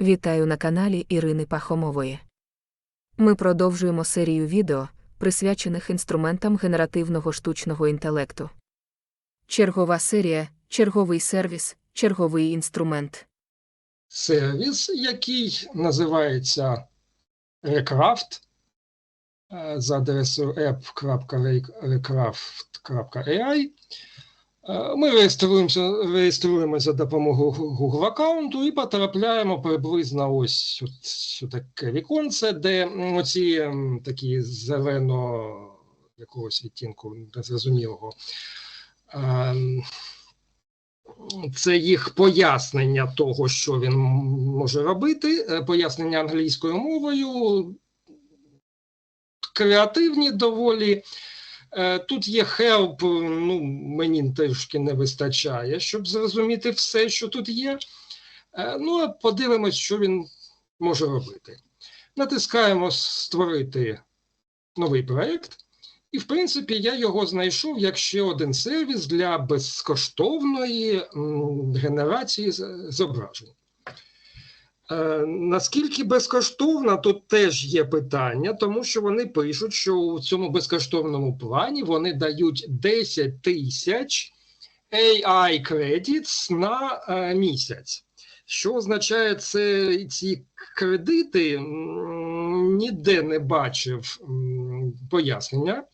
Вітаю на каналі Ірини Пахомової. Ми продовжуємо серію відео, присвячених інструментам генеративного штучного інтелекту. Чергова серія, черговий сервіс, черговий інструмент. сервіс, який називається Recraft е, за адресою app.recraft.ai. Е, Ми реєструємося, реєструємося за допомогою Google аккаунту і потрапляємо приблизно ось от, таке віконце, де оці такі зелено якогось відтінку незрозумілого. ем, це їх пояснення того, що він може робити, е, пояснення англійською мовою, креативні доволі. Е, Тут є help, ну, мені трішки не вистачає, щоб зрозуміти все, що тут є. Е, Ну, а подивимось, що він може робити. Натискаємо Створити новий проєкт. І, в принципі, я його знайшов як ще один сервіс для безкоштовної генерації зображень. Е, наскільки безкоштовна, тут теж є питання, тому що вони пишуть, що у цьому безкоштовному плані вони дають 10 тисяч AI credits на е, місяць. Що означає це ці кредити? Ніде не бачив пояснення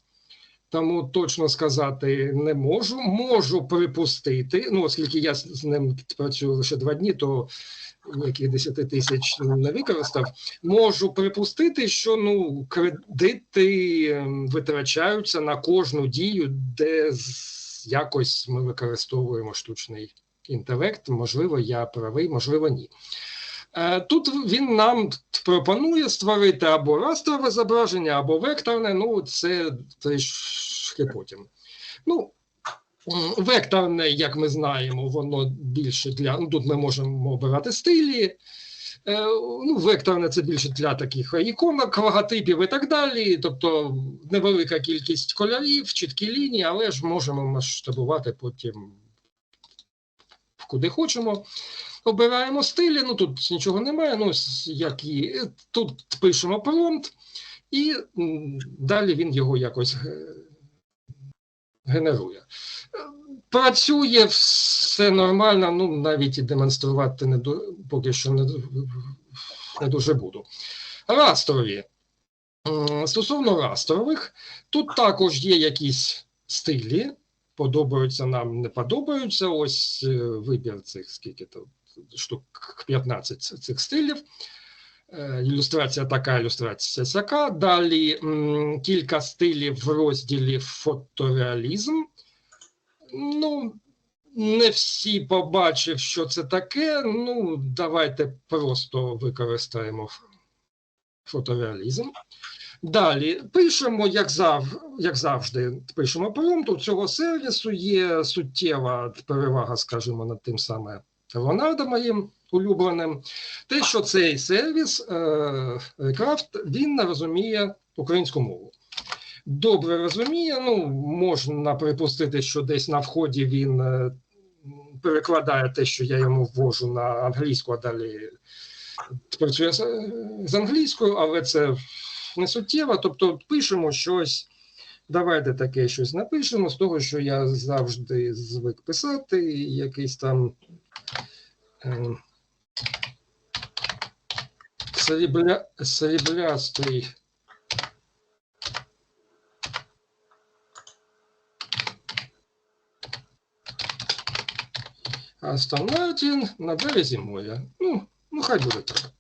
тому точно сказати не можу. Можу припустити, ну оскільки я з ним працюю лише два дні, то ніяких 10 тисяч не використав. Можу припустити, що ну кредити ем, витрачаються на кожну дію, де якось ми використовуємо штучний інтелект. Можливо, я правий, можливо, ні. Е, Тут він нам пропонує створити або растрове зображення, або векторне. Ну, це трішки потім. Ну, векторне, як ми знаємо, воно більше для. Ну, тут ми можемо обирати стилі. Е, Ну, векторне це більше для таких іконок, логотипів і так далі. Тобто невелика кількість кольорів, чіткі лінії, але ж можемо масштабувати потім куди хочемо. Обираємо стилі, ну тут нічого немає, ну як і тут пишемо промпт, і далі він його якось генерує. Е, Працює все нормально, ну навіть і демонструвати не ду- поки що не, не дуже буду. Растрові. Стосовно растрових, тут також є якісь стилі, подобаються нам, не подобаються. Ось е, вибір цих скільки то штук 15 цих стилів. Е, Ілюстрація така, ілюстрація сяка. Далі кілька стилів в розділі фотореалізм. Ну, не всі побачив, що це таке. Ну, давайте просто використаємо фотореалізм. Далі пишемо, як, зав, як завжди, пишемо промпт. У цього сервісу є суттєва перевага, скажімо, над тим саме Леонардо моїм улюбленим. Те, що цей сервіс е, Recraft, він не розуміє українську мову. Добре розуміє, ну, можна припустити, що десь на вході він е, перекладає те, що я йому ввожу на англійську, а далі працює з, з англійською, але це не суттєво. Тобто пишемо щось. Давайте таке щось напишемо з того, що я завжди звик писати, якийсь там е, срібля, сріблястий Астон Мартін на березі моря. Ну, ну хай буде так.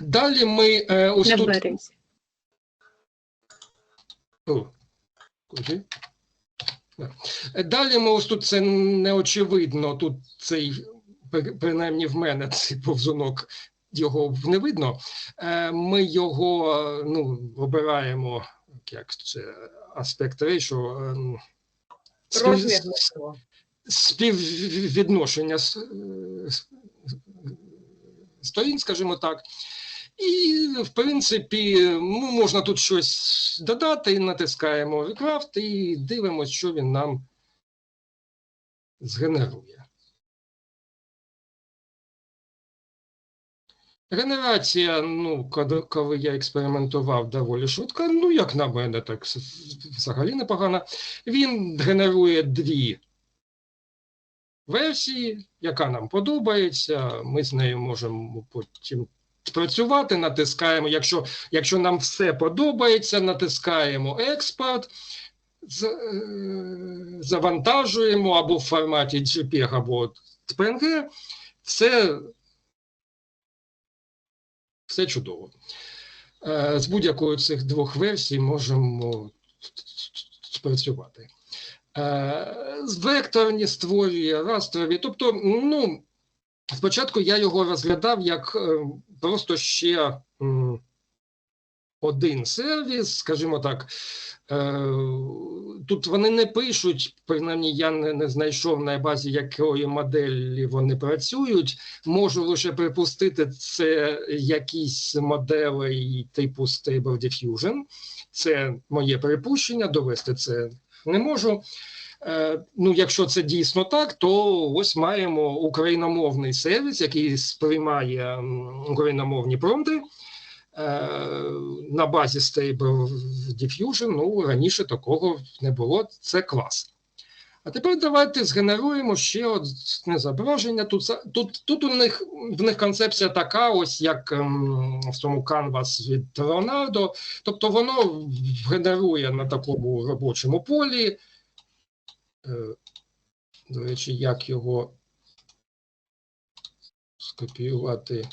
Далі ми е, ось тут. О, куди? Е, Далі ми ось тут це неочевидно. Тут цей, принаймні в мене цей повзунок, його не видно. Е, Ми його е, ну, обираємо, як це аспект ratio, ем, спів- співвідношення е, сторін, скажімо так. І, в принципі, ну, можна тут щось додати, натискаємо Recraft і дивимося, що він нам згенерує. Генерація, ну, коли, я експериментував доволі швидко, ну, як на мене, так взагалі непогано. Він генерує дві версії, яка нам подобається. Ми з нею можемо потім працювати, натискаємо. Якщо, якщо нам все подобається, натискаємо експорт, е, завантажуємо або в форматі JPEG, або PNG. Все, все чудово. Е, З будь-якою цих двох версій можемо спрацювати. Е, Векторні створює, растрові. Тобто, ну, спочатку я його розглядав як е, просто ще один сервіс, скажімо так. Е, Тут вони не пишуть, принаймні я не, не знайшов на базі якої моделі вони працюють. Можу лише припустити, це якісь моделі типу Stable Diffusion. Це моє припущення, довести це не можу. Е, Ну, якщо це дійсно так, то ось маємо україномовний сервіс, який сприймає україномовні промпти. Е, На базі Stable Diffusion, ну раніше такого не було. Це клас. А тепер давайте згенеруємо ще одне зображення. Тут, тут, тут у них в них концепція така, ось як ем, в цьому Canvas від Leonardo. Тобто воно генерує на такому робочому полі. Е, До речі, як його скопіювати.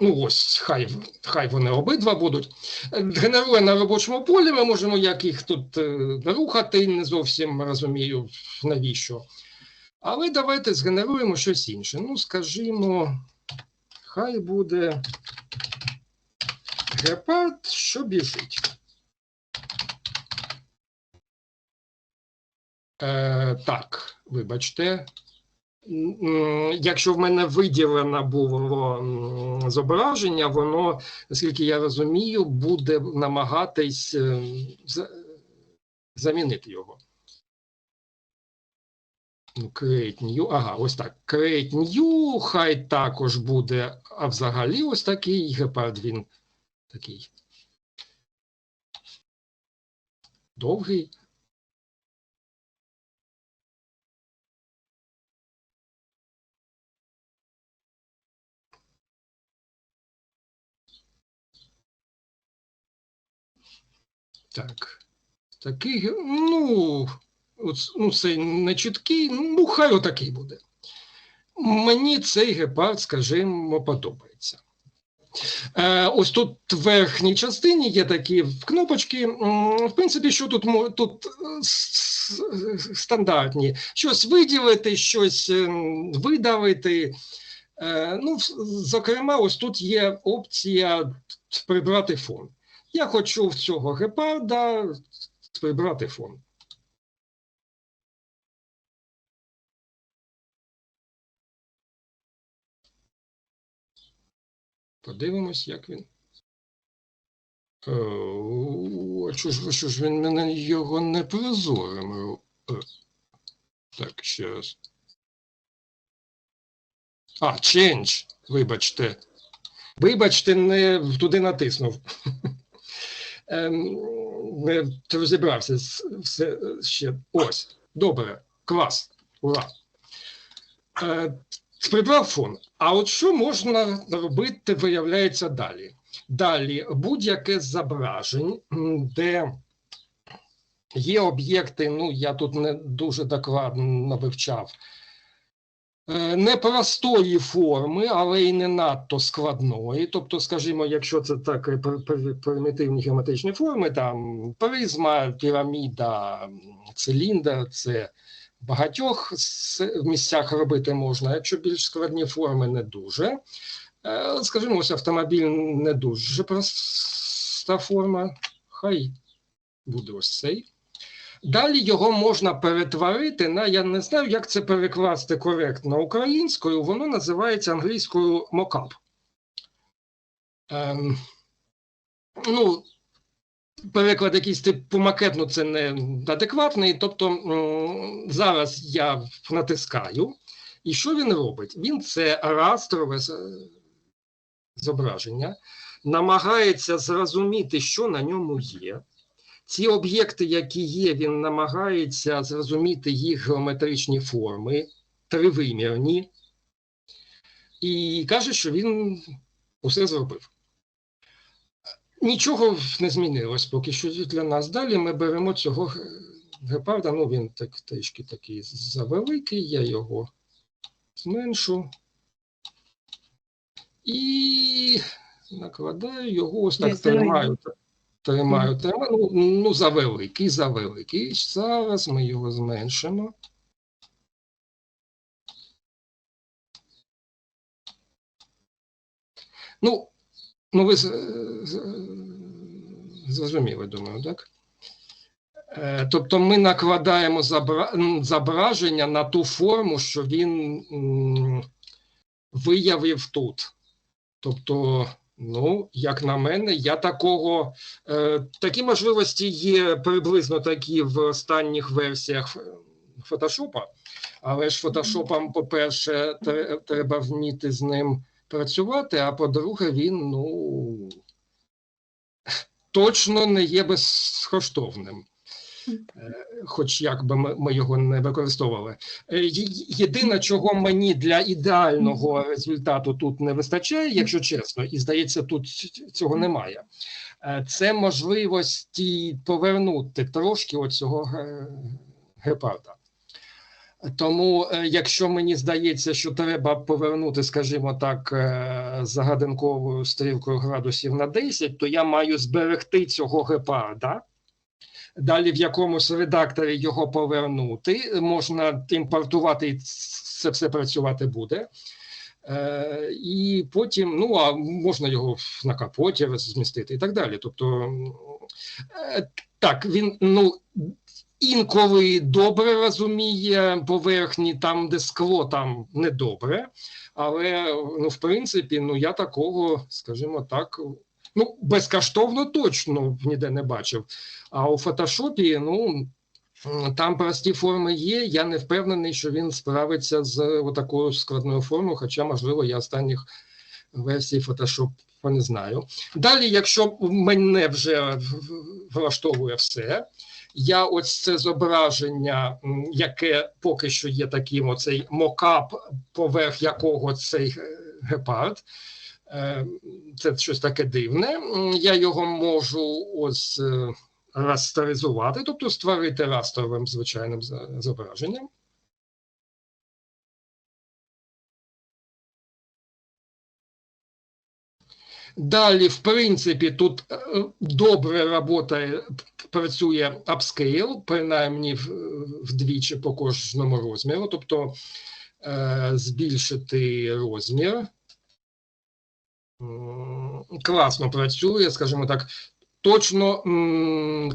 Ну, ось, хай, хай вони обидва будуть. Е, Генерує на робочому полі, ми можемо як їх тут е, рухати, не зовсім розумію, навіщо. Але давайте згенеруємо щось інше. Ну, скажімо, хай буде гепард, що біжить. Е, так, вибачте. Якщо в мене виділено було зображення, воно, наскільки я розумію, буде намагатись е, замінити його. Ну, Create new, ага, ось так. Create new, хай також буде, а взагалі ось такий гепард він такий. Довгий. Так. Такий, ну, оц- ну, це не чіткий, ну, хай отакий буде. Мені цей гепард, скажімо, подобається. Е, ось тут в верхній частині є такі кнопочки. В принципі, що тут, тут е, стандартні. Щось виділити, щось ем, видавити. Е, Ну, зокрема, ось тут є опція прибрати фон. Я хочу в цього гепарда прибрати фон. Подивимось, як він. Е, А що ж, що ж він мене його не прозорим? Е, Так, ще раз. А, change, вибачте. Вибачте, не туди натиснув. Ем, Не розібрався все ще. Ось, добре, клас, ура. Е, Прибрав фон. А от що можна робити, виявляється далі? Далі будь-яке з зображень, де є об'єкти, ну я тут не дуже докладно вивчав, непростої форми, але й не надто складної. Тобто, скажімо, якщо це так е, пр- пр- примітивні геометричні форми, там призма, піраміда, циліндр, це в багатьох місцях робити можна, якщо більш складні форми не дуже. Е, Скажімо, ось автомобіль не дуже проста форма. Хай буде ось цей. Далі його можна перетворити на, я не знаю, як це перекласти коректно українською, воно називається англійською мокап. Ем, ну, переклад якийсь типу макет, ну це не адекватний. Тобто зараз я натискаю, і що він робить? Він це растрове зображення, намагається зрозуміти, що на ньому є. Ці об'єкти, які є, він намагається зрозуміти їх геометричні форми, тривимірні, і каже, що він усе зробив. Нічого не змінилось поки що для нас. Далі ми беремо цього гепарда. Ну, він так, трішки такий завеликий, я його зменшу. І накладаю його, ось так тримаю. Тримаю, тримаю. Ну, ну, завеликий, завеликий. Зараз ми його зменшимо. Ну, ну ви зрозуміли, думаю, так? Е, Тобто ми накладаємо зображення на ту форму, що він виявив тут. Тобто, ну, як на мене, я такого. Е, такі можливості є приблизно такі в останніх версіях фотошопа, але ж фотошопом, по-перше, тре- треба вміти з ним працювати, а по-друге, він ну точно не є безкоштовним. Е, Хоч як би ми, його не використовували. Е, Єдине, чого мені для ідеального результату тут не вистачає, якщо чесно, і здається, тут цього немає. е, Це можливості повернути трошки оцього гепарда. Тому, якщо мені здається, що треба повернути, скажімо так, загадинковою стрілкою градусів на 10, то я маю зберегти цього гепарда. Далі в якомусь редакторі його повернути, можна імпортувати, і це все працювати буде. Е, і потім, ну а можна його на капоті змістити і так далі. Тобто, е, так, він ну, інколи добре розуміє поверхні, там, де скло, там недобре. Але ну, в принципі, ну я такого, скажімо так, ну, безкоштовно точно ніде не бачив. А у фотошопі, ну. Там прості форми є. Я не впевнений, що він справиться з такою складною формою, хоча, можливо, я останніх версій Photoshop не знаю. Далі, якщо мене вже влаштовує все, я ось це зображення, яке поки що є таким, оцей мокап, поверх якого цей е, гепард. Е, Це щось таке дивне. Я його можу ось е, растеризувати, тобто створити растровим звичайним зображенням. Далі, в принципі, тут е, добре работає, працює upscale, принаймні вдвічі по кожному розміру, тобто збільшити розмір. Класно працює, скажімо так, точно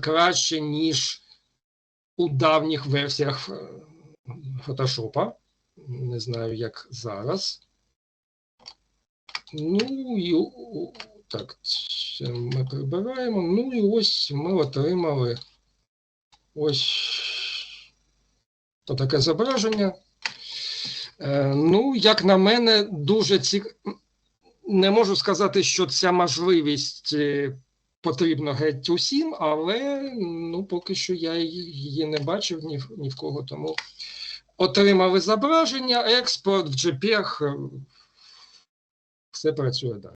краще, ніж у давніх версіях е, фотошопа. Не знаю, як зараз. Ну і так, ми прибираємо. Ну і ось ми отримали ось то таке зображення. Е, ну, як на мене, дуже цік... Не можу сказати, що ця можливість потрібно потрібна геть усім, але ну, поки що я її її не бачив ні в, ні в кого. Тому отримали зображення, експорт в JPEG, е, все працює далі.